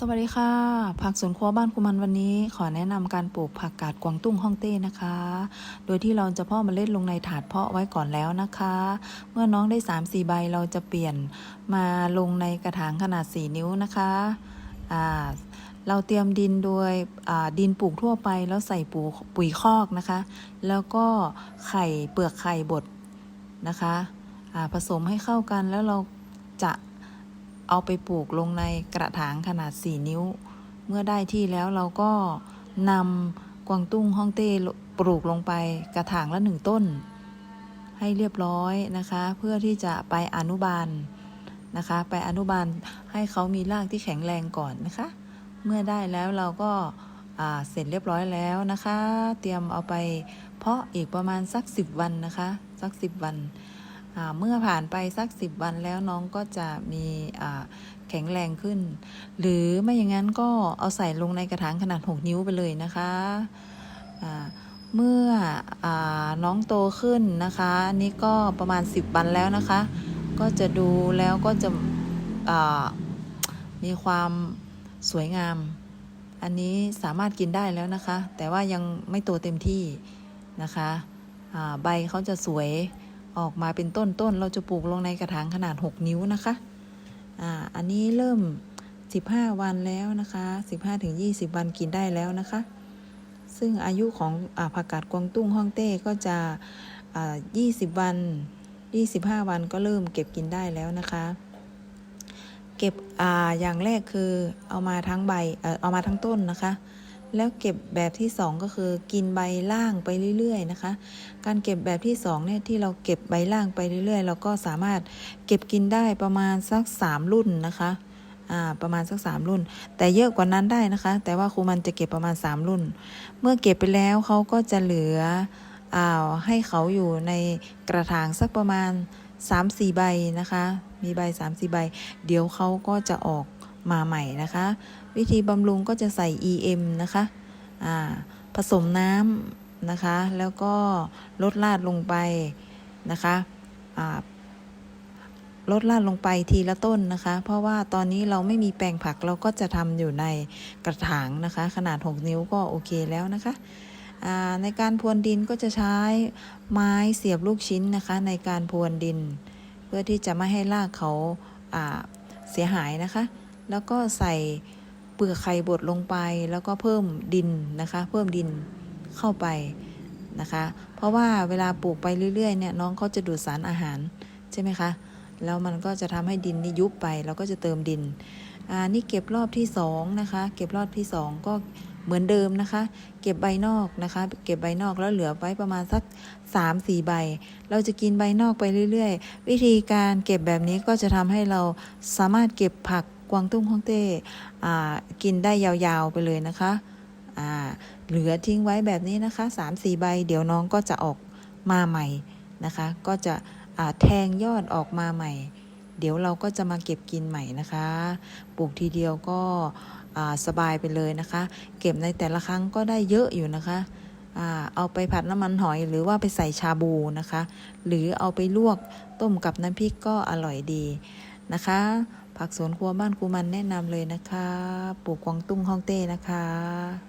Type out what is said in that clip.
สวัสดีค่ะ ผักสวนครัวบ้านคุมันวันนี้ ขอแนะนำการปลูกผักกาดกวางตุ้งฮ่องเต้นะคะ โดยที่เราจะเพาะเมล็ดลงในถาดเพาะไว้ก่อนแล้วนะคะ เมื่อน้องได้ 3-4 ใบเราจะเปลี่ยนมาลงในกระถางขนาด 4 นิ้วนะคะอ่าเราเตรียมดินโดยดินปลูกทั่วไปแล้วใส่ปูปุ๋ยคอกนะคะ แล้วก็ไข่เปลือกไข่บดนะคะผสมให้เข้ากันแล้วเราจะ เอาไปปลูกลงในกระถางขนาด 4 นิ้ว เมื่อได้ที่แล้วเราก็นำกวางตุ้งฮ่องเต้ปลูกลงไปกระถางละหนึ่งต้น ให้เรียบร้อยนะคะ เพื่อที่จะไปอนุบาลนะคะ ไปอนุบาลให้เขามีรากที่แข็งแรงก่อนนะคะ เมื่อได้แล้วเราก็าเสร็จเรียบร้อยแล้วนะคะ เตรียมเอาไปเพาะอีกประมาณสัก 10 วันนะคะ สัก 10 วัน เมื่อผ่านไปสัก 10 วันแล้วน้องก็จะมีแข็งแรงขึ้น หรือไม่อย่างนั้นก็เอาใส่ลงในกระถางขนาด 6 นิ้วไปเลยนะคะเมื่ออน้องโตขึ้นนะคะ นี่ก็ประมาณ 10 วันแล้วนะคะ ก็จะดูแล้วก็จะมีความสวยงาม อันนี้สามารถกินได้แล้วนะคะ แต่ว่ายังไม่โตเต็มที่นะคะใบเขาจะสวย ออกมาเป็นต้นต้นเราจะปลูกลงในกระถางขนาด 6 นิ้วนะคะอ่าอันนี้เริ่ม 15 วันแล้วนะคะ 15-20 วันกินได้แล้วนะคะ ซึ่งอายุของอผักกาดกวางตุ้งฮ่องเต้ก็จะอ่า20 วัน 25 วันก็เริ่มเก็บกินได้แล้วนะคะ เก็บออย่างแรกคือเอามาทั้งใบเออเอามาทั้งต้นนะคะ แล้วเก็บแบบที่สองก็คือกินใบล่างไปเรื่อยๆนะคะ การเก็บแบบที่สองเนี่ยที่เราเก็บใบล่างไปเรื่อยๆ เราก็สามารถเก็บกินได้ประมาณสักสามรุ่นนะคะอ่าประมาณสักสามรุ่น แต่เยอะกว่านั้นได้นะคะ แต่ว่าครูมันจะเก็บประมาณสามรุ่น เมื่อเก็บไปแล้วเขาก็จะเหลืออ่าให้เขาอยู่ในกระถางสักประมาณ 3-4 ใบนะคะ มีใบ 3-4 ใบ เดี๋ยวเขาก็จะออก มาใหม่นะคะ วิธีบำรุงก็จะใส่ EM นะคะอ่าผสมน้ำนะคะ แล้วก็ลดลาดลงไปนะคะอ่าลดลาดลงไปทีละต้นนะคะ เพราะว่าตอนนี้เราไม่มีแปลงผักเราก็จะทำอยู่ในกระถางนะคะ ขนาด 6 นิ้วก็โอเคแล้วนะคะในการพรวนดินก็จะใช้ไม้เสียบลูกชิ้นนะคะ ในการพรวนดิน เพื่อที่จะไม่ให้รากเขาาเสียหายนะคะ แล้วก็ใส่เปลือกไข่บดลงไป แล้วก็เพิ่มดินนะคะ เพิ่มดินเข้าไปนะคะ เพราะว่าเวลาปลูกไปเรื่อยๆเนี่ยน้องเขาจะดูดสารอาหารใช่ไหมคะ แล้วมันก็จะทำให้ดินนี่ยุบไป เราก็จะเติมดิน อ่า นี่เก็บรอบที่สองนะคะ เก็บรอบที่สองก็เหมือนเดิมนะคะ เก็บใบนอกนะคะ เก็บใบนอกแล้วเหลือไว้ประมาณสัก3-4ใบ เราจะกินใบนอกไปเรื่อย ๆ วิธีการเก็บแบบนี้ก็จะทำให้เราสามารถเก็บผัก กวางตุ้งฮ่องเต้กินได้ยาวๆไปเลยนะคะเหลือทิ้งไว้แบบนี้นะคะ3-4ใบ เดี๋ยวน้องก็จะออกมาใหม่นะคะ ก็จะแทงยอดออกมาใหม่ เดี๋ยวเราก็จะมาเก็บกินใหม่นะคะ ปลูกทีเดียวก็สบายไปเลยนะคะ เก็บในแต่ละครั้งก็ได้เยอะอยู่นะคะเอาไปผัดน้ำมันหอยหรือว่าไปใส่ชาบูนะคะ หรือเอาไปลวกต้มกับน้ำพริกก็อร่อยดี นะคะ ผักสวนครัวบ้านกูมันแนะนำเลยนะคะ ปลูกกวางตุ้งฮ่องเต้นะคะ